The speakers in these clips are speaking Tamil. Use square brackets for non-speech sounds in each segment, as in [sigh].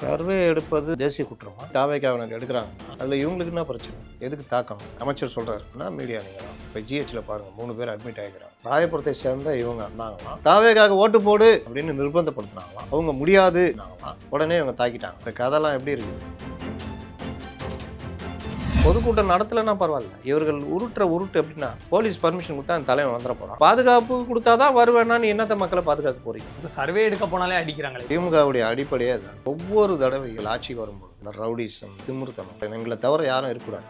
சர்வே எடுப்பது தேசிய குற்றமா? தாவேக்காவினர் எடுக்கிறாங்க. அதில் இவங்களுக்கு என்ன பிரச்சனை? எதுக்கு தாக்கம்? அமைச்சர் சொல்கிறாருன்னா மீடியா நீங்கள் இப்போ ஜிஹெச்சில் பாருங்கள் மூணு பேர் அட்மிட் ஆகிக்கிறாங்க ராயபுரத்தை சேர்ந்த இவங்க இருந்தாங்களாம் தாவேக்காக ஓட்டு போடு அப்படின்னு நிர்பந்தப்படுத்தினாங்களாம் அவங்க முடியாது. உடனே இவங்க தாக்கிட்டாங்க. இந்த கதைலாம் எப்படி இருக்குது? பொதுக்கூட்டம் நடத்தலைன்னா பரவாயில்ல. இவர்கள் உருட்டுற உருட்டு எப்படின்னா போலீஸ் பர்மிஷன் கொடுத்தா அந்த தலைவன் வந்துட போகிறான் பாதுகாப்பு கொடுத்தாதான் வருவேன்னா நீ என்னத்த மக்களை பாதுகாக்க போறீங்க? இப்போ சர்வே எடுக்க போனாலே அடிக்கிறாங்களே. திமுகவுடைய அடிப்படையே தான் ஒவ்வொரு தடவைகள் ஆட்சிக்கு வரும்போது இந்த ரவுடிசம் திமிர்த்தனம் எங்களை தவிர யாரும் இருக்கக்கூடாது.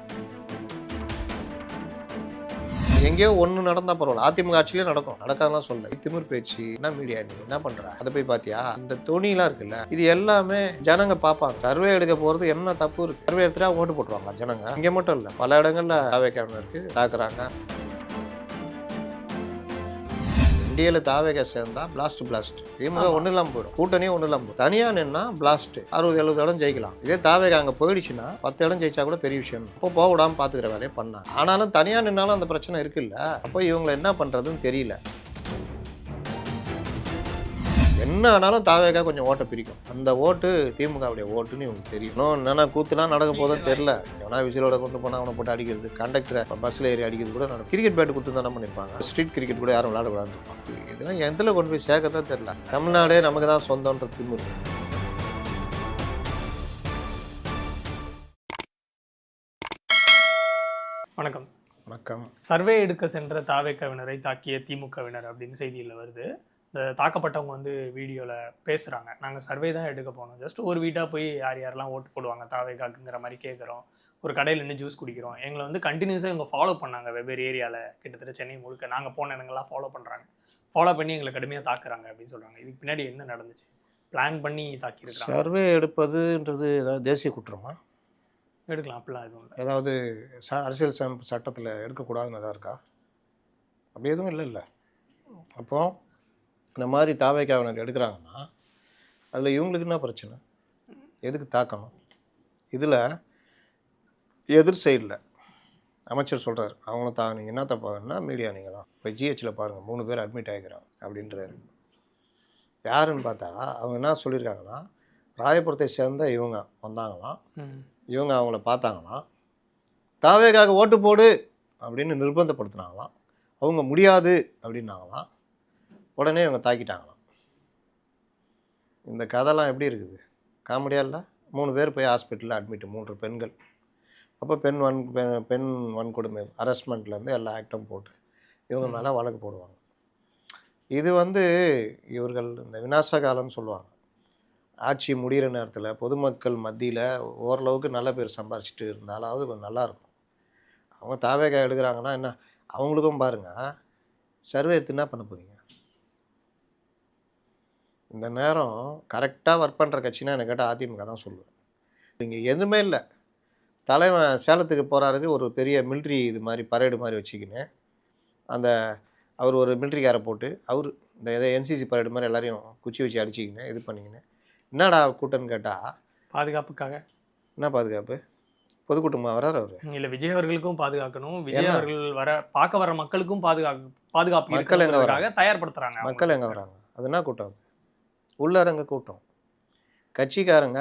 எங்கேயோ ஒன்று நடந்தால் பரவாயில்ல. அதிமுக ஆட்சியிலே நடக்கும். நடக்காதெல்லாம் சொல்ல திமிர் பேச்சு என்ன மீடியா நீ என்ன பண்ணுற அதை போய் பார்த்தியா இந்த துணிலாம் இருக்குல்ல இது எல்லாமே ஜனங்க பார்ப்பாங்க சர்வே எடுக்க போகிறது என்ன தப்பு இருக்குது சர்வே எடுத்துட்டா ஓட்டு போட்டுருவாங்க ஜனங்க? இங்கே மட்டும் இல்லை பல இடங்களில் தாவே கேமரா தாக்குறாங்க. இந்தியாவில் தாவேக சேர்ந்தா பிளாஸ்ட் பிளாஸ்ட் திமுக ஒன்றும் இல்லாமல் போயிடும். கூட்டணியும் ஒன்றும் இல்லாமல் போயிடும். தனியாக நின்னா பிளாஸ்ட் அறுபது எழுபது இடம் ஜெயிக்கலாம். இதே தாவேக அங்கே போயிடுச்சுன்னா பத்து இடம் ஜெயிச்சா கூட பெரிய விஷயம். அப்போ போக விடாமல் பார்த்துக்கிற வேலையை பண்ணாங்க. ஆனாலும் தனியாக நின்னாலும் அந்த பிரச்சனை இருக்குல்ல. அப்போ இவங்களை என்ன பண்ணுறதுன்னு தெரியல. என்ன ஆனாலும் தாவேகா கொஞ்சம் ஓட்டை பிரிக்கும். அந்த ஓட்டு திமுகவுடைய ஓட்டுன்னு இவங்களுக்கு தெரியும். இன்னும் என்னென்ன கூத்துலாம் நடக்க போதோ தெரில எவனா விசிலோட கொண்டு போனால் அவனை போட்டு அடிக்கிறது கண்டக்டரை பஸ்ஸில் ஏறி அடிக்கிறது கூட நடக்கும். கிரிக்கெட் பேட் கொடுத்து தானே பண்ணியிருப்பாங்க ஸ்ட்ரீட் கிரிக்கெட் கூட யாரும் விளையாடக்கூடாதுன்னு இருப்பாங்க இதெல்லாம் எந்தில் கொண்டு போய் சேர்க்கறதா தெரில தமிழ்நாடே நமக்கு தான் சொந்தன்ற திமுக வணக்கம். வணக்கம். சர்வே எடுக்க சென்ற தாவேக்கவினரை தாக்கிய திமுகவினர் அப்படின்னு செய்தியில் வருது. இந்த தாக்கப்பட்டவங்க வந்து வீடியோவில் பேசுகிறாங்க நாங்கள் சர்வே தான் எடுக்க போனோம். ஜஸ்ட் ஒரு வீட்டாக போய் யார் யாரெல்லாம் ஓட்டு போடுவாங்க தாவேக்காக்குங்கிற மாதிரி கேட்குறோம் ஒரு கடையில் நின்று ஜூஸ் குடிக்கிறோம். எங்களை வந்து கண்டினியூஸாக இவங்க ஃபாலோ பண்ணாங்க வெவ்வேறு ஏரியாவில் கிட்டத்தட்ட சென்னை முழுக்க. நாங்கள் போன இடங்கள்லாம் ஃபாலோ பண்ணுறாங்க ஃபாலோ பண்ணி எங்களை கடுமையாக தாக்குறாங்க அப்படின்னு சொல்கிறாங்க இதுக்கு பின்னாடி என்ன நடந்துச்சு? பிளான் பண்ணி தாக்கியிருக்காங்க சர்வே எடுப்பதுன்றது ஏதாவது தேசிய குற்றமா? எடுக்கலாம். அப்படிலாம் எதுவும் இல்லை. ஏதாவது ச அரசியல் சட்டத்தில் எடுக்கக்கூடாதுன்னு எதாவது இருக்கா? அப்படி எதுவும் இல்லை இல்லை அப்போ இந்த மாதிரி தாவைக்காவினர் எடுக்கிறாங்கன்னா அதில் இவங்களுக்கு என்ன பிரச்சனை? எதுக்கு தாக்கணும்? இதில் எதிர் சைடில் அமைச்சர் சொல்கிறார் அவங்கள தா நீங்கள் என்ன தப்பாங்கன்னா மீடியா நீங்கள் தான். இப்போ ஜிஹெச்சில் பாருங்கள் மூணு பேர் அட்மிட் ஆகிக்கிறாங்க அப்படின்றாரு. யாருன்னு பார்த்தா அவங்க என்ன சொல்லியிருக்காங்கன்னா ராயபுரத்தை சேர்ந்த இவங்க வந்தாங்களாம். இவங்க அவங்கள பார்த்தாங்களாம். தாவேக்காக ஓட்டு போடு அப்படின்னு நிர்பந்தப்படுத்தினாங்களாம். அவங்க முடியாது அப்படின்னாங்களாம். உடனே இவங்க தாக்கிட்டாங்களாம். இந்த கதைலாம் எப்படி இருக்குது? காமெடியாக இல்லை? மூணு பேர் போய் ஹாஸ்பிட்டலில் அட்மிட் மூன்று பெண்கள். அப்போ பெண் வன் பெண் வன்கொடுமை ஹரஸ்மெண்ட்லேருந்து எல்லா ஆக்டும் போட்டு இவங்க மேலே வழக்கு போடுவாங்க. இது வந்து இவர்கள் இந்த விநாச காலம்னு சொல்லுவாங்க. ஆட்சி முடிகிற நேரத்தில் பொதுமக்கள் மத்தியில் ஓரளவுக்கு நல்ல பேர் சம்பாரிச்சிட்டு இருந்தாலாவது கொஞ்சம் நல்லாயிருக்கும் அவங்க தாவேகா எடுக்கிறாங்கன்னா என்ன? அவங்களுக்கும் பாருங்கள் சர்வே எடுத்து என்ன பண்ண போகிறீங்க இந்த நேரம் கரெக்டாக ஒர்க் பண்ணுற கட்சினா எனக்கு கேட்டால் அதிமுக தான் சொல்லுவேன். இங்கே எதுவுமே இல்லை. தலைவன் சேலத்துக்கு போகிறாருக்கு ஒரு பெரிய மிலிட்ரி இது மாதிரி பரேடு மாதிரி வச்சுக்கின்னு. அந்த அவர் ஒரு மிலிட்ரிக்காரை போட்டு அவர் இந்த எதை என்சிசி பரேடு மாதிரி எல்லாரையும் குச்சி வச்சு அடிச்சிக்கின்னு இது பண்ணிக்கின்னு. என்னடா கூட்டம்னு கேட்டால் பாதுகாப்புக்காக. என்ன பாதுகாப்பு? பொதுக்கூட்டமாக வராரு அவர். இல்ல விஜய் அவர்களுக்கும் பாதுகாக்கணும். விஜய்? அவர்கள் வர பார்க்க வர மக்களுக்கும் பாதுகாப்பு பாதுகாப்பு மக்கள் எங்க இருக்கணுங்கிறதுக்காக தயார்படுத்துறாங்க அவங்க. மக்கள் எங்கே வராங்க? அது என்ன கூட்டம் உள்ளரங்க கூட்டம். கட்சிக்காரங்க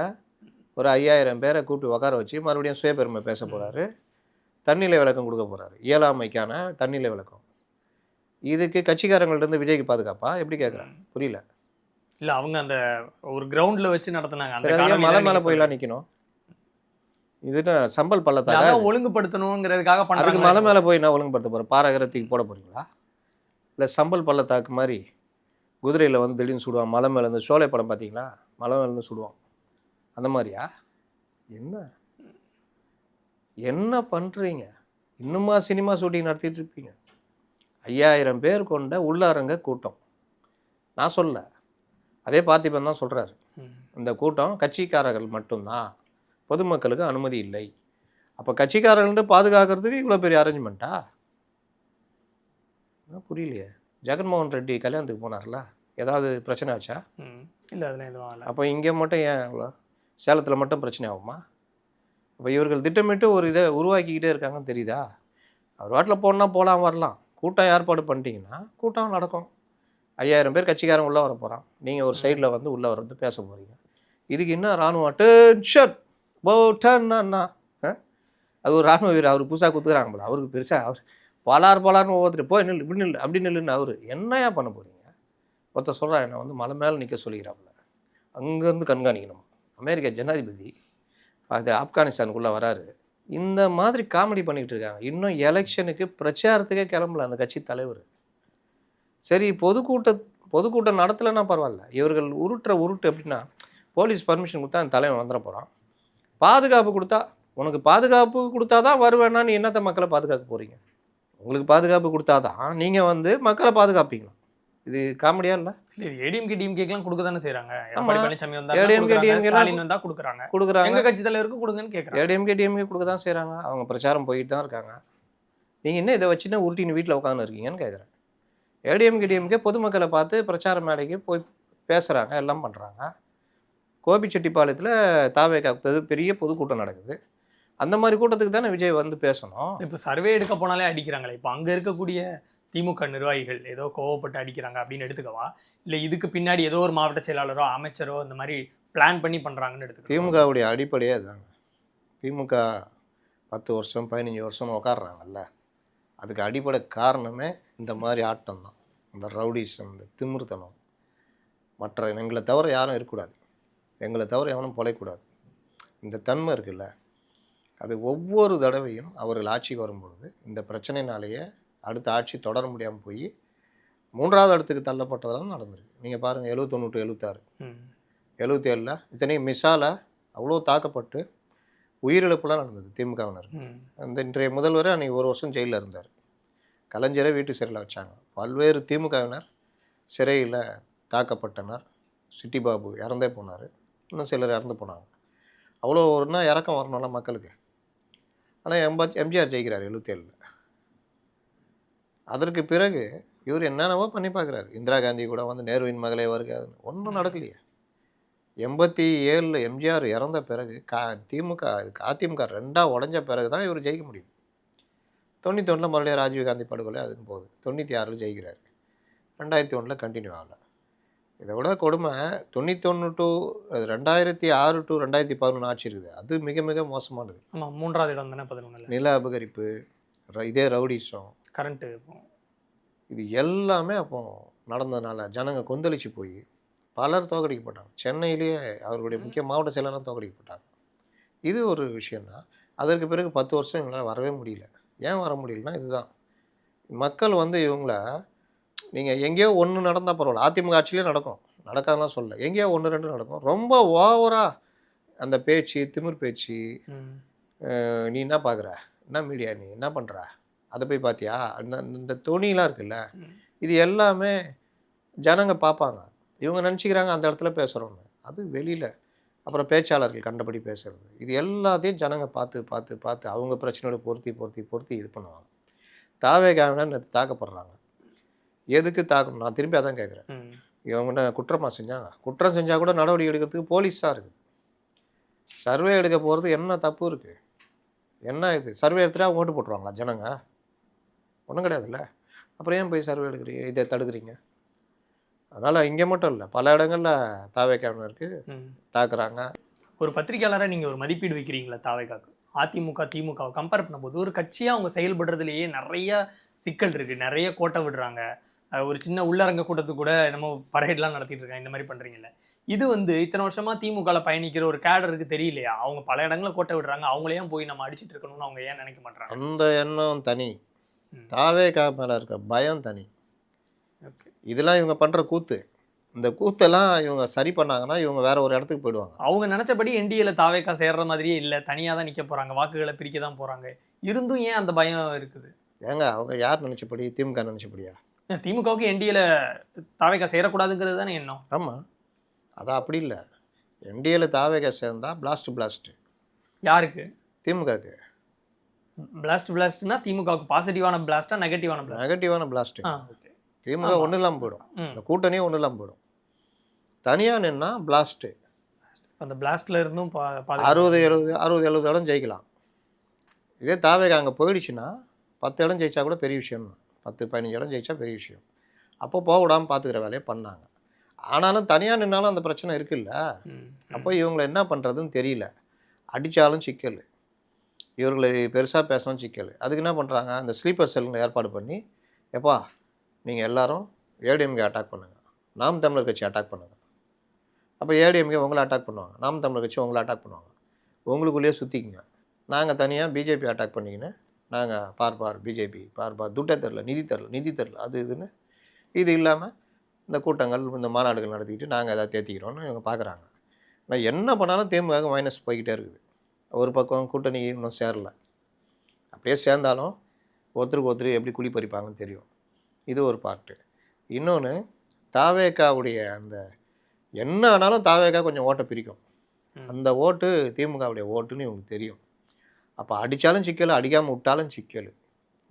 ஒரு ஐயாயிரம் பேரை கூப்பிட்டு உட்கார வச்சு மறுபடியும் சுயபெருமை பேச போகிறாரு தண்ணிலை விளக்கம் கொடுக்க போகிறாரு இயலாமைக்கான தண்ணிலை விளக்கம். இதுக்கு கட்சிக்காரங்கள்ட்ட இருந்து விஜய்க்கு பாதுகாப்பா? எப்படி கேட்குறாங்க புரியல. இல்ல அவங்க அந்த ஒரு கிரவுண்ட்ல வச்சு நடத்துனாங்க. மலை மேலே போயெல்லாம். நிற்கணும் இதுன்னு சம்பல் பள்ளத்தாக அதான் ஒழுங்குபடுத்தணுங்கிறதுக்காக அதுக்கு மலை மேலே போய் என்ன ஒழுங்குபடுத்த போகிற பாரகரத்துக்கு போட போகிறீங்களா இல்லை சம்பல் பள்ளத்தாக்கு மாதிரி குதிரையில் வந்து திடீர்னு சுடுவான். மலை மேலே இருந்து சோலை படம் பார்த்தீங்களா மலை மேல இருந்து சுடுவான். அந்த மாதிரியா? என்ன? என்ன பண்ணுறீங்க இன்னுமா சினிமா ஷூட்டிங் நடத்திட்டு இருப்பீங்க? ஐயாயிரம் பேர் கொண்ட உள்ளரங்க கூட்டம். நான் சொல்ல அதே பார்த்திபன் தான் சொல்கிறாரு. இந்த கூட்டம் கட்சிக்காரர்கள் மட்டும்தான். பொதுமக்களுக்கு அனுமதி இல்லை. அப்போ கட்சிக்காரர்கள்ட்ட பாதுகாக்கிறதுக்கு இவ்வளோ பெரிய அரேஞ்ச்மெண்ட்டா புரியலையே. ஜெகன்மோகன் ரெட்டி கல்யாணத்துக்கு போனார்ல? ஏதாவது பிரச்சனை ஆச்சா. இல்ல அதெல்லாம் எதுவும் ஆகல. அப்போ இங்கே மட்டும் ஏன் அவ்வளோ சேலத்தில் மட்டும் பிரச்சனை ஆகுமா? அப்போ இவர்கள் திட்டமிட்டு ஒரு இதை உருவாக்கிக்கிட்டே இருக்காங்கன்னு தெரியுதா? அவர் வாட்டில் போனால் போகலாம் வரலாம். கூட்டம் ஏற்பாடு பண்ணிட்டீங்கன்னா கூட்டம் நடக்கும். ஐயாயிரம் பேர் கட்சிக்காரன் உள்ளே வர போகிறான் நீங்கள் ஒரு சைடில் வந்து உள்ளே வந்து பேச போகிறீங்க இதுக்கு என்ன ராணுவம் அட்டென்ஷன் போட்டன்னா அது ஒரு ராணுவ வீரர் அவர் புதுசாக குத்துக்கிறாங்க போல அவருக்கு பெருசாக அவர் பலார் பலார்னு ஒவ்வொருத்தர் போய் நில் இப்படி நில் அப்படி நில்லுன்னு அவர் என்னையா பண்ண போகிறீங்க ஒருத்தர் சொல்கிறா என்னை வந்து மலை மேலே நிற்க சொல்லிக்கிறாப்புல. அங்கேருந்து கண்காணிக்கணும். அமெரிக்க ஜனாதிபதி அது ஆப்கானிஸ்தானுக்குள்ளே வராரு. இந்த மாதிரி காமெடி பண்ணிக்கிட்டு இருக்காங்க. இன்னும் எலெக்ஷனுக்கு பிரச்சாரத்துக்கே கிளம்பல அந்த கட்சி தலைவர். சரி பொதுக்கூட்ட பொதுக்கூட்டம் நடத்தலைன்னா பரவாயில்ல. இவர்கள் உருட்டுற உருட்டு எப்படின்னா போலீஸ் பர்மிஷன் கொடுத்தா அந்த தலைவன் வந்துட போகிறான் பாதுகாப்பு கொடுத்தா உனக்கு பாதுகாப்பு கொடுத்தா தான் வருவேன்னா நீ என்னத்த மக்களை பாதுகாக்க போகிறீங்க உங்களுக்கு பாதுகாப்பு கொடுத்தாதான் நீங்கள் வந்து மக்களை பாதுகாப்பீங்களா இது காமெடியா இல்லை? இல்ல ஏடிஎம்கே டிஎம்கேக்கெல்லாம் கொடுக்க தானே செய்றாங்க. எடப்பாடி பழனிசாமி கொடுக்குறாங்க. DMK லாம் ஸ்டாலின் வந்தா கொடுக்குறாங்க. கொடுக்குறாங்க. எங்க கட்சி தலைவருக்கு கொடுங்கன்னு கேக்குறாங்க. ஏடிஎம்கே டிஎம்கே கொடுக்க தான் செய்கிறாங்க அவங்க பிரச்சாரம் போயிட்டு தான் இருக்காங்க. நீங்கள் என்ன இதை வச்சுன்னா உருட்டின்னு வீட்டில் உட்காந்து இருக்கீங்கன்னு கேட்குறேன் ஏடிஎம்கே டிஎம்கே பொதுமக்களை பார்த்து பிரச்சார மேடைக்கு போய் பேசுகிறாங்க எல்லாம் பண்ணுறாங்க கோபிச்செட்டிப்பாளையத்தில் தாவேக்கா பெரு பெரிய பொதுக்கூட்டம் நடக்குது. அந்த மாதிரி கூட்டத்துக்கு தானே விஜய் வந்து பேசணும்? இப்ப சர்வே எடுக்க போனாலே அடிக்கிறாங்களே. இப்ப அங்க இருக்கக்கூடிய திமுக நிர்வாகிகள் ஏதோ கோவப்பட்டு அடிக்கிறாங்க அப்படின்னு எடுத்துக்கவா? இல்ல இதுக்கு பின்னாடி ஏதோ ஒரு மாவட்ட செயலாளரோ அமைச்சரோ இந்த மாதிரி பிளான் பண்ணி பண்றாங்கன்னு எடுத்துக்கவா திமுகவுடைய அடிப்படையே அதுதாங்க திமுக பத்து வருஷம் பதினஞ்சு வருஷம் உட்காடுறாங்கல்ல அதுக்கு அடிப்படை காரணமே இந்த மாதிரி ஆட்டம் தான் இந்த ரவுடிசம் இந்த திமிர்த்தனம் மற்ற எங்களை தவிர யாரும் இருக்கக்கூடாது. எங்களை தவிர எவனும் பொழைக்கூடாது இந்த தன்மை இருக்குல்ல. அது ஒவ்வொரு தடவையும் அவர்கள் ஆட்சிக்கு வரும்பொழுது இந்த பிரச்சனைனாலேயே அடுத்த ஆட்சி தொடர முடியாமல் போய் மூன்றாவது இடத்துக்கு தள்ளப்பட்டதெல்லாம் நடந்திருக்கு. நீங்கள் பாருங்கள் எழுபத்தொன்று டு எழுபத்தாறு ம். எழுபத்தி ஏழில் இத்தனையும் மிசால அவ்வளோ தாக்கப்பட்டு உயிரிழப்புலாம் நடந்தது திமுகவினர். அந்த இன்றைய முதல்வர் அன்னைக்கு ஒரு வருஷம் ஜெயிலில் இருந்தார். கலைஞரை வீட்டு சிறையில் வச்சாங்க. பல்வேறு திமுகவினர் சிறையில் தாக்கப்பட்டனர். சிட்டி பாபு இறந்தே போனார். இன்னும் சிலர் இறந்து போனாங்க. அவ்வளோ ஒருனா இறக்கம் வரணும்ல மக்களுக்கு. ஆனால் எம்ப எம்ஜிஆர் ஜெயிக்கிறார் எழுபத்தேழில். அதற்கு பிறகு இவர் என்னென்னவோ பண்ணி பார்க்குறாரு. இந்திரா காந்தி கூட வந்து நேருவின் மகளே வருகாதுன்னு ஒன்றும் நடக்கலையே. எண்பத்தி ஏழில் எம்ஜிஆர் இறந்த பிறகு கா திமுக அதிமுக ரெண்டாக உடஞ்ச பிறகு தான் இவர் ஜெயிக்க முடியும். தொண்ணூற்றி ஒன்றில் மறுபடியும் ராஜீவ்காந்தி படுகொலை அதுன்னு போகுது. தொண்ணூற்றி ஆறில் ஜெயிக்கிறார். ரெண்டாயிரத்தி ஒன்றில் கண்டினியூ ஆகலை. இதை விட கொடுமை தொண்ணூத்தொன்று டு ரெண்டாயிரத்தி ஆறு டு ரெண்டாயிரத்தி பதினொன்று ஆட்சி இருக்குது. அது மிக மிக மோசமானது. ஆமா மூன்றாவது இடம் தானே பதினொன்னுல? நில அபகரிப்பு இதே ரவுடிசம். கரண்ட் இது எல்லாமே அப்போ நடந்ததுனால ஜனங்க கொந்தளிச்சு போய் பலர் தோக்கடிக்கப்பட்டாங்க சென்னையிலேயே அவர்களுடைய முக்கிய மாவட்ட செயலாளர் தோக்கடிக்கப்பட்டாங்க இது ஒரு விஷயம்னா அதற்கு பிறகு பத்து வருஷம் இவங்களால் வரவே முடியல. ஏன் வர முடியலன்னா இதுதான். மக்கள் வந்து இவங்கள நீங்கள் எங்கேயோ ஒன்று நடந்தால் பரவாயில்ல. அதிமுக ஆட்சியிலே நடக்கும். நடக்காதுலாம் சொல்ல எங்கேயோ ஒன்று ரெண்டு நடக்கும். ரொம்ப ஓவராக அந்த பேச்சு திமிர் பேச்சு நீ என்ன பார்க்குற என்ன மீடியா நீ? என்ன பண்ணுற அதை போய் பார்த்தியா அந்த இந்த துணிலாம் இருக்குல்ல. இது எல்லாமே ஜனங்க பார்ப்பாங்க இவங்க நினச்சிக்கிறாங்க அந்த இடத்துல பேசுகிறோன்னு அது வெளியில். அப்புறம் பேச்சாளர்கள் கண்டபடி பேசுறது. இது எல்லாத்தையும் ஜனங்க பார்த்து பார்த்து பார்த்து அவங்க பிரச்சனையோட பொருத்தி பொருத்தி பொருத்தி இது பண்ணுவாங்க. தாவே நேற்று தாக்கப்படுறாங்க. எதுக்கு தாக்கணும்? நான் திரும்பி அதான் கேட்குறேன். இவங்க என்ன குற்றமா செஞ்சாங்க? குற்றம் செஞ்சால் கூட நடவடிக்கை எடுக்கிறதுக்கு போலீஸ் தான் இருக்குது. சர்வே எடுக்க போகிறது என்ன தப்பு இருக்குது என்ன இது? சர்வே எடுத்துட்டா ஓட்டு போட்டுருவாங்களா ஜனங்க? ஒன்றும் கிடையாதுல்ல. அப்புறம் ஏன் போய் சர்வே எடுக்கிறீங்க? இதை தடுக்கிறீங்க? அதனால் இங்கே மட்டும் இல்லை பல இடங்களில் தாவே கேமரருக்கு ம். தாக்குறாங்க. ஒரு பத்திரிக்கையாளரை நீங்க ஒரு மதிப்பீடு வைக்கிறீங்களா தாவைக்காக்கு? அதிமுக திமுகவை கம்பேர் பண்ணும்போது ஒரு கட்சியா அவங்க செயல்படுறதுலயே நிறைய சிக்கல் இருக்கு. நிறைய கோட்டை விடுறாங்க. ஒரு சின்ன உள்ளரங்க கூட்டத்துக்கு கூட நம்ம பரேட்லாம் நடத்திட்டு இருக்காங்க இந்த மாதிரி பண்றீங்கல்ல. இது வந்து இத்தனை வருஷமா திமுகல பயணிக்கிற ஒரு கேடருக்கு தெரியலையா? அவங்க பல இடங்களில் கோட்டை விடுறாங்க. அவங்களையும் போய் நம்ம அடிச்சிட்டு இருக்கணும்னு அவங்க ஏன் நினைக்க மாட்டாங்க அந்த எண்ணம் தனி. தாவே மேலே இருக்க பயம் தனி. இதெல்லாம் இவங்க பண்ணுற கூத்து. இந்த கூத்தெல்லாம் இவங்க சரி பண்ணாங்கன்னா இவங்க வேற ஒரு இடத்துக்கு போயிடுவாங்க. அவங்க நினைச்சபடி என்டிஏல தாவேக்கா சேர்ற மாதிரியே இல்லை. தனியாக தான் நிற்க போறாங்க. வாக்குகளை பிரிக்க தான் போறாங்க. இருந்தும் ஏன் அந்த பயம் இருக்குது? ஏங்க அவங்க யார் நினச்சபடி? திமுக நினச்சபடியா? திமுகவுக்கு என்டிஏல தாவேக்கா சேரக்கூடாதுங்கிறது தானே எண்ணம்? ஆமாம் அதான் அப்படி இல்லை. என்டிஏல தாவேக சேர்ந்தா பிளாஸ்ட் பிளாஸ்ட் யாருக்கு? திமுகக்கு பிளாஸ்ட் பிளாஸ்ட்னா திமுகவுக்கு பாசிட்டிவான பிளாஸ்டா நெகட்டிவான பிளாஸ்ட் நெகட்டிவான பிளாஸ்ட் ஆ ஓகே திமுக. ஒன்றும் இல்லாமல் போயிடும். இந்த கூட்டணியே ஒன்றும் இல்லாமல் போயிடும். தனியாக நின்னா பிளாஸ்ட்டு அந்த பிளாஸ்ட்ல இருந்தும். அறுபது எழுபது அறுபது எழுபது இடம் ஜெயிக்கலாம். இதே தாவேக அங்கே போயிடுச்சுன்னா பத்து இடம் ஜெயிச்சா கூட பெரிய விஷயம் தான் பத்து பதினஞ்சு இடம் ஜெயிச்சா பெரிய விஷயம். அப்போ போக விடாமல் பார்த்துக்கிற வேலையை பண்ணாங்க. ஆனாலும் தனியாக நின்னாலும் அந்த பிரச்சனை இருக்குல்ல. அப்போ இவங்களை என்ன பண்ணுறதுன்னு தெரியல. அடித்தாலும் சிக்கல். இவர்களை பெருசாக பேசணும் சிக்கல். அதுக்கு என்ன பண்ணுறாங்க அந்த ஸ்லீப்பர் செல்லுங்களை ஏற்பாடு பண்ணி எப்பா நீங்கள் எல்லாரும் ஏடிஎம்கே அட்டாக் பண்ணுங்கள் நாம் தமிழர் கட்சி அட்டாக் பண்ணுங்கள் அப்போ ஏடிஎம்கே உங்களை அட்டாக் பண்ணுவாங்க. நாம் தமிழர் கட்சி உங்களை அட்டாக் பண்ணுவாங்க. உங்களுக்குள்ளேயே சுற்றிக்குங்க நாங்கள் தனியாக பிஜேபி அட்டாக் பண்ணிக்கின்னு நாங்கள் பார் பார் பிஜேபி பார் பார் துட்டே தெரில நிதி தெரில நிதி தெரில அது இதுன்னு இது இல்லாமல் இந்த கூட்டங்கள் இந்த மாநாடுகள் நடத்திக்கிட்டு நாங்கள் எதாவது தேத்திக்கிறோன்னு இவங்க பார்க்குறாங்க நான் என்ன பண்ணாலும் தேமுக மைனஸ் போய்கிட்டே இருக்குது. ஒரு பக்கம் கூட்டணி இன்னும் சேரல. அப்படியே சேர்ந்தாலும் ஒருத்தருக்கு ஒருத்தர் எப்படி குழி பறிப்பாங்கன்னு தெரியும். இது ஒரு பார்ட்டு இன்னொன்று தாவேக்காவுடைய அந்த என்ன ஆனாலும் தாவேக்கா கொஞ்சம் ஓட்டை பிரிக்கும். அந்த ஓட்டு திமுகவுடைய ஓட்டுன்னு இவங்களுக்கு தெரியும். அப்போ அடித்தாலும் சிக்கல் அடிக்காமல் விட்டாலும் சிக்கல்.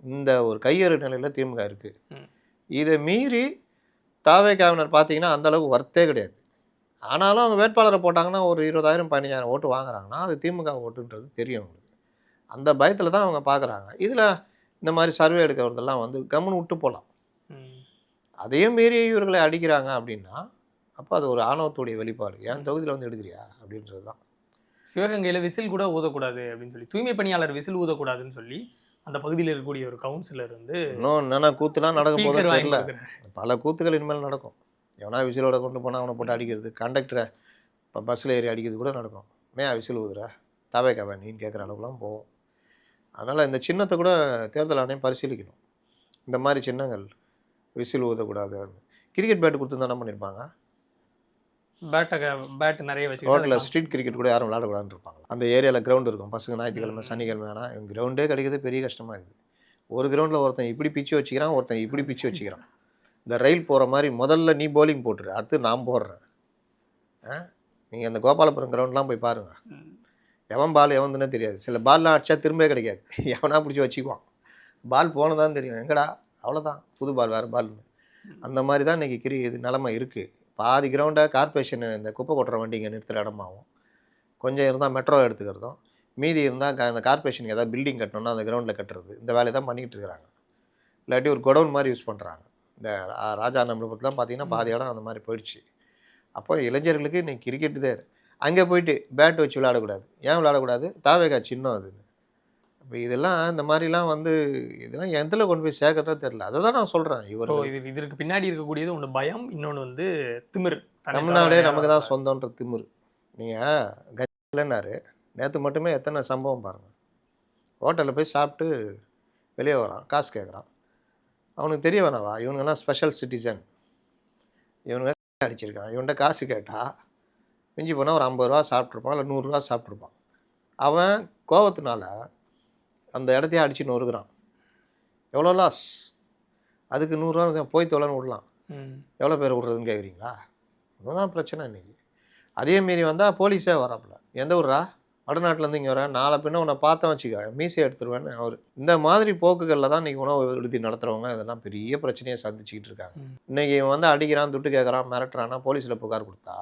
இந்த ஒரு கையறு நிலையில் திமுக இருக்குது. இதை மீறி தாவேக்காவினர் பார்த்தீங்கன்னா அந்த அளவுக்கு வர்த்தே கிடையாது. ஆனாலும் அவங்க வேட்பாளரை போட்டாங்கன்னா ஒரு இருபதாயிரம் பதினஞ்சாயிரம் ஓட்டு வாங்குறாங்கன்னா அது திமுக ஓட்டுன்றது தெரியும் அவங்களுக்கு. அந்த பயத்தில் தான் அவங்க பார்க்குறாங்க இதில் இந்த மாதிரி சர்வே எடுக்கிறதெல்லாம் வந்து கம்முன்னு விட்டு போகலாம். அதையும் மீறி இவர்களை அடிக்கிறாங்க அப்படின்னா அப்போ அது ஒரு ஆணவத்துடைய வெளிப்பாடு. என் தொகுதியில் வந்து எடுக்கிறியா அப்படின்றது தான். சிவகங்கையில விசில் கூட ஊதக்கூடாது அப்படின்னு சொல்லி தூய்மை பணியாளர் விசில் ஊதக்கூடாதுன்னு சொல்லி அந்த பகுதியில் இருக்கக்கூடிய ஒரு கவுன்சிலர் வந்து இன்னும் என்னென்ன கூத்துலாம் நடக்க போதும் தெரியல. பல கூத்துகள் இனிமேல் நடக்கும். எவனா விசிலோட கொண்டு போனால் அவனை போட்டு அடிக்கிறது. கண்டக்டரை இப்போ பஸ்ஸில் ஏறி அடிக்கிறது கூட நடக்கும். ஏன் விசில் ஊதுற? தவை கவன் நீன்னு கேட்குற அளவுக்குலாம் போகும் அதனால் இந்த சின்னத்தை கூட தேர்தல் ஆணையம் பரிசீலிக்கணும். இந்த மாதிரி சின்னங்கள் விசில் ஊதக்கூடாது கிரிக்கெட் பேட் கொடுத்து என்ன பண்ணியிருப்பாங்க பேட்டை பேட் நிறைய ரோட்டில் வச்சுக்கிட்டு ஸ்ட்ரீட் கிரிக்கெட் கூட யாரும் விளையாடக்கூடாதுன்னு இருப்பாங்க. அந்த ஏரியாவில் கிரவுண்ட் இருக்கும். பசங்க ஞாயிற்றுக்கிழமை சனிக்கிழமை ஆனால் கிரவுண்டே கிடைக்கிறது பெரிய கஷ்டமாக இருக்குது. ஒரு கிரவுண்டில் ஒருத்தன் இப்படி பிச்சு வச்சுக்கிறான் ஒருத்தன் இப்படி பிச்சு [laughs] வச்சுக்கிறான். இந்த ரயில் போகிற மாதிரி முதல்ல நீ போலிங் போட்டுரு அடுத்து நான் போடுறேன். ஆ? நீங்கள் அந்த கோபாலபுரம் கிரவுண்ட்லாம் போய் பாருங்கள். எவன் பால் எவன்துன்னே தெரியாது. சில பால்லாம் அடிச்சா திரும்பவே கிடைக்காது. [laughs] எவனா பிடிச்சி வச்சுக்குவான். பால் போனதான் தெரியும். எங்கடா? அவ்வளோதான் புது பால் வேறு பால்னு அந்த மாதிரி தான் இன்றைக்கி கிரி இது நிலமை இருக்குது பாதி கிரவுண்டை கார்பரேஷன் இந்த குப்பை கொட்டுற வண்டிங்க நிறுத்துகிற இடமாவும். கொஞ்சம் இருந்தால் மெட்ரோ எடுத்துக்கிறதும். மீதி இருந்தால் அந்த கார்பரேஷனுக்கு ஏதாவது பில்டிங் கட்டணும்னா அந்த கிரவுண்டில் கட்டுறது. இந்த வேலையை தான் பண்ணிகிட்டு இருக்கிறாங்க இல்லாட்டி ஒரு குடவுன் மாதிரி யூஸ் பண்ணுறாங்க இந்த ராஜா நம்பரத்துலாம் பார்த்தீங்கன்னா பாதி இடம் அந்த மாதிரி போயிடுச்சு. அப்போ இளைஞர்களுக்கு இன்னைக்கு கிரிக்கெட்டு தான். அங்கே போயிட்டு பேட் வச்சு விளையாடக்கூடாது. ஏன் விளையாடக்கூடாது? தாவேகா சின்னம் அது. அப்போ இதெல்லாம் இந்த மாதிரிலாம் வந்து இதெல்லாம் எந்தில் கொண்டு போய் சேர்க்கறதா தெரில அதை தான் நான் சொல்கிறேன் இவர். இப்போ இது இதற்கு பின்னாடி இருக்கக்கூடியது ஒன்று பயம் இன்னொன்று வந்து திமிர் தமிழ்நாடே நமக்கு தான் சொந்தன்ற திமிரு. நீங்கள் கஜிலன்னாரு நேற்று மட்டுமே எத்தனை சம்பவம் பாருங்கள் ஹோட்டலில் போய் சாப்பிட்டு வெளியே வரான் காசு கேட்குறான் அவனுக்கு தெரிய வேணாவா? இவனுங்கெல்லாம் ஸ்பெஷல் சிட்டிசன் இவனுங்க அடிச்சிருக்கான். இவன்கிட்ட காசு கேட்டால் மிஞ்சி போனால் ஒரு ஐம்பது ரூபா சாப்பிட்ருப்பான் இல்லை நூறுரூவா சாப்பிட்ருப்பான் அவன் கோவத்தினால அந்த இடத்தையே அடிச்சு நொறுக்குறான். எவ்வளோ லாஸ் அதுக்கு நூறுரூவா போய் தொலைன்னு விடலாம். எவ்வளோ பேர் விட்றதுன்னு கேட்குறீங்களா? இதுதான் பிரச்சனை இன்னைக்கு. அதே மீறி வந்தால் போலீஸே வராப்புல. எந்த ஊரா வடநாட்டிலேருந்து இங்கே வரேன் நாளை பின்ன உன்னை பார்த்தேன் வச்சுக்க. மீசை எடுத்துருவேன்னு அவர். இந்த மாதிரி போக்குகளில் தான் இன்றைக்கி உணவு விடுதி நடத்துகிறவங்க இதெல்லாம் பெரிய பிரச்சனையை சந்திச்சுக்கிட்டு இருக்காங்க. ம். இன்னைக்கு இவன் வந்து அடிக்கிறான் துட்டு கேட்குறான் மிரட்டுறான்னா போலீஸில் புகார் கொடுத்தா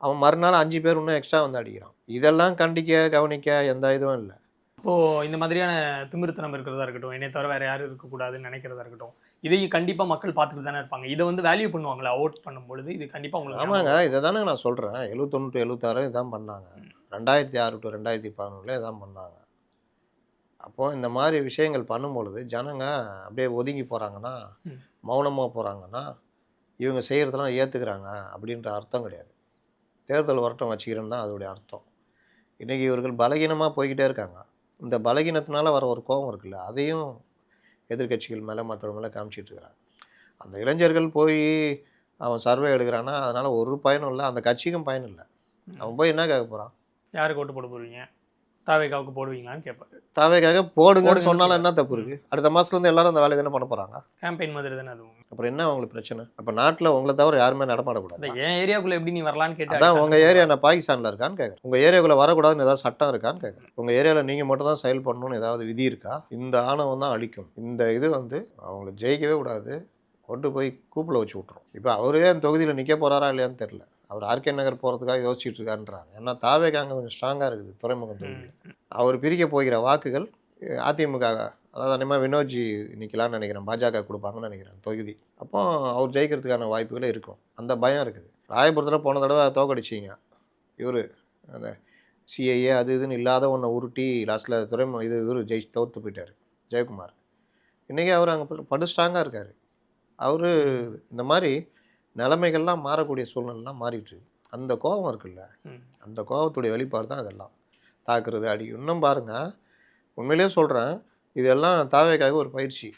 அவன் மறுநாள் அஞ்சு பேர் இன்னும் எக்ஸ்ட்ரா வந்து அடிக்கிறான். இதெல்லாம் கண்டிக்க கவனிக்க எந்த இதுவும் இல்லை. இப்போ இந்த மாதிரியான திமிருத்தனம் இருக்கிறதா இருக்கட்டும் என்னை தவிர வேற யாரும் இருக்கக்கூடாதுன்னு நினைக்கிறதா இருக்கட்டும் இதையும் கண்டிப்பா மக்கள் பார்த்துட்டு தானே இருப்பாங்க. இதை வந்து வேல்யூ பண்ணுவாங்களா? ஓட் பண்ணும் பொழுது இது கண்டிப்பா உங்களுக்கு ஆமாங்க இதை தானே நான் சொல்கிறேன் எழுபத்தொன்று டு எழுபத்தாறு இதான் பண்ணாங்க. ரெண்டாயிரத்தி ஆறு டு ரெண்டாயிரத்தி பதினொன்றில் இதான் பண்ணாங்க. அப்போ இந்த மாதிரி விஷயங்கள் பண்ணும்பொழுது ஜனங்க அப்படியே ஒதுங்கி போகிறாங்கன்னா. மௌனமாக போகிறாங்கன்னா இவங்க செய்கிறதெல்லாம் ஏற்றுக்கிறாங்க அப்படின்ற அர்த்தம் கிடையாது. தேர்தல் வரட்டும் வச்சுக்கிறேன்னு தான் அதோடைய அர்த்தம். இன்றைக்கி இவர்கள் பலகீனமாக போய்கிட்டே இருக்காங்க. இந்த பலகீனத்தினால வர ஒரு கோபம் இருக்குல்ல அதையும் எதிர்க்கட்சிகள் மேலே மற்றவங்க மேலே காமிச்சிட்டு இருக்கிறாங்க. அந்த இளைஞர்கள் போய் அவன் சர்வே எடுக்கிறான்னா அதனால் ஒரு பயனும் இல்லை அந்த கட்சிக்கும் பயன் இல்லை. அவன் போய் என்ன கேட்க போகிறான் யாருக்கு ஓட்டு போட போடுவீங்க தாவேக்காவுக்கு போடுவீங்களான்னு கேட்பாரு தாவேக்காக போடுங்கன்னு சொன்னாலும் என்ன. தப்பு இருக்குது அடுத்த மாதத்துலேருந்து எல்லாரும் அந்த வேலையை தானே பண்ண போகிறாங்க கேம்பெயின் மாதிரி தானே அதுவும்? அப்புறம் என்ன அவங்களுக்கு பிரச்சனை? அப்போ நாட்டில் உங்களை தவிர யாருமே நடமாடக்கூடாது. என் ஏரியாக்குள்ள எப்படி நீ வரலான்னு கேட்டு அதான் உங்கள் ஏரியா நான் பாகிஸ்தானில் இருக்கான்னு கேட்குறேன் உங்கள் ஏரியாக்குள்ளே வரக்கூடாதுன்னு ஏதாவது சட்டம் இருக்கான்னு கேட்குறேன் உங்கள் ஏரியாவில் நீங்கள் மட்டும் தான் செயல் பண்ணணும்னு ஏதாவது விதி இருக்கா? இந்த ஆணவம் தான் அழிக்கும். இந்த இது வந்து அவங்கள ஜெயிக்கவே கூடாது. கொண்டு போய் கூப்பில் வச்சு விட்ரும் இப்போ அவரே அந்த தொகுதியில் நிற்க போகிறாரா இல்லையான்னு தெரில அவர் ஆர்கே நகர் போகிறதுக்காக யோசிச்சுட்டு இருக்கான்றாங்க ஏன்னா தாவேக்கு அங்கே கொஞ்சம் ஸ்ட்ராங்காக இருக்குது துறைமுகம் தொகுதி ம். அவர் பிரிக்க போகிற வாக்குகள் அதிமுக அதாவது அனிமா வினோஜி நிற்கலான்னு நினைக்கிறேன். பாஜக கொடுப்பாங்கன்னு நினைக்கிறேன். தொகுதி. அப்போ அவர் ஜெயிக்கிறதுக்கான வாய்ப்புகளே இருக்கும். அந்த பயம் இருக்குது. ராயபுரத்தில் போன தடவை தோக்கடிச்சிங்க. இவர் அந்த சிஐஏ அது இதுன்னு இல்லாத ஒன்றை உருட்டி லாஸ்ட்டில் துறைமு இது இவர் ஜெய் தோற்று போயிட்டார். ஜெயக்குமார். இன்றைக்கி அவர் அங்கே படு ஸ்ட்ராங்காக இருக்கார். அவர் இந்த மாதிரி நிலைமைகள்லாம் மாறக்கூடிய சூழ்நிலைலாம் மாறிட்டு. அந்த கோபம் இருக்குல்ல. அந்த கோபத்துடைய வெளிப்பாடு தான் இதெல்லாம் தாக்குறது அடி இன்னும் பாருங்கள் உண்மையிலேயே சொல்கிறேன் இதெல்லாம் தாவேக்காக ஒரு பயிற்சி.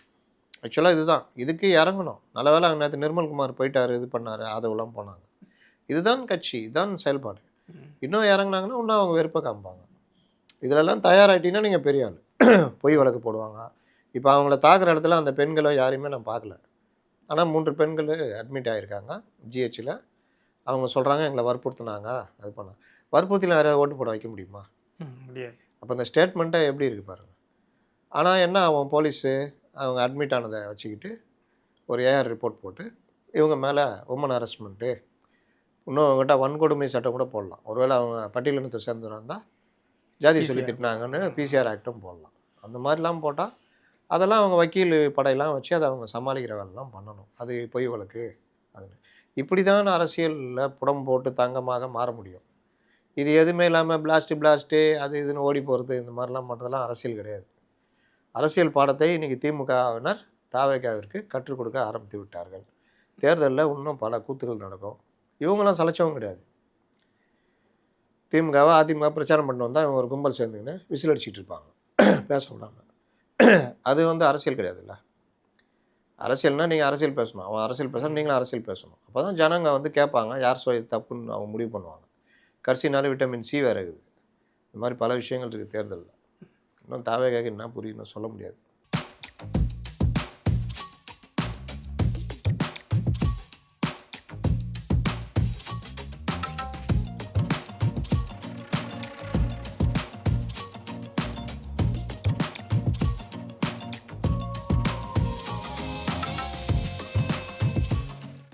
ஆக்சுவலாக இதுதான். இதுக்கு இறங்கணும். நல்ல வேளை அங்கே நேற்று நிர்மல்குமார் போயிட்டார் இது பண்ணார் அதெல்லாம் போனாங்க. இதுதான் கட்சி இதுதான் செயல்பாடு. இன்னும் இறங்குனாங்கன்னா இன்னும் அவங்க வெறுப்பை காமிப்பாங்க. இதிலெல்லாம் தயாராகிட்டீங்கன்னா நீங்கள் பெரிய ஆள். [clears throat] பொய் வழக்கு போடுவாங்க. இப்போ அவங்கள தாக்குற இடத்துல அந்த பெண்களோ யாரையுமே நான் பார்க்கல. ஆனால் மூன்று பெண்கள் அட்மிட் ஆகியிருக்காங்க ஜிஹெச்சில் அவங்க சொல்கிறாங்க எங்களை வற்புறுத்துனாங்க அது பண்ண வற்புறுத்திலாம் யாரையாவது ஓட்டு போட வைக்க முடியுமா? அப்போ இந்த ஸ்டேட்மெண்ட்டை எப்படி இருக்குது பாருங்கள் ஆனால் என்ன அவன் போலீஸு அவங்க அட்மிட் ஆனதை வச்சுக்கிட்டு ஒரு ஏஆர் ரிப்போர்ட் போட்டு இவங்க மேலே உமன் ஹரஸ்மெண்ட்டு இன்னும் அவங்ககிட்ட வன்கொடுமை சட்டம் கூட போடலாம். ஒருவேளை அவங்க பட்டியலினத்தை சேர்ந்துருந்தா ஜாதி சொல்லி. திட்டினாங்கன்னு பிசிஆர் ஆக்டும் போடலாம். அந்த மாதிரிலாம் போட்டால் அதெல்லாம் அவங்க வக்கீல் படையெல்லாம் வச்சு அதை அவங்க சமாளிக்கிற வேலைலாம் பண்ணணும். அது பொய் வழக்கு. அது இப்படி தான் அரசியலில் புடம் போட்டு தங்கமாக மாற முடியும். இது எதுவுமே இல்லாமல் பிளாஸ்ட்டு பிளாஸ்ட்டு அது இதுன்னு ஓடி போகிறது இந்த மாதிரிலாம் பண்ணுறதெல்லாம் அரசியல் கிடையாது. அரசியல் பாடத்தை இன்றைக்கி திமுகவினர் தாவேகாவிற்கு கற்றுக் கொடுக்க ஆரம்பித்து விட்டார்கள். தேர்தலில் இன்னும் பல கூத்துகள் நடக்கும். இவங்களாம் சலைச்சவும் கிடையாது. திமுகவை அதிமுக பிரச்சாரம் பண்ண வந்தால் இவங்க ஒரு கும்பல் சேர்ந்துக்கின்னு விசில் அடிச்சிட்டு இருப்பாங்க. [clears throat] பேச விடாம. [clears throat] அது வந்து அரசியல் கிடையாதுல்ல. அரசியல்னால் நீங்கள் அரசியல் பேசணும். அவன் அரசியல் பேசணும் நீங்களும் அரசியல் பேசணும். அப்போ தான் ஜனங்க வந்து கேட்பாங்க யார் சோ தப்புன்னு அவங்க முடிவு பண்ணுவாங்க. கரிசினால விட்டமின் சி வேறு இருக்குது. இந்த மாதிரி பல விஷயங்கள் இருக்குது தேர்தலில். இன்னும் தாவேகாக என்ன புரியும்னு சொல்ல முடியாது.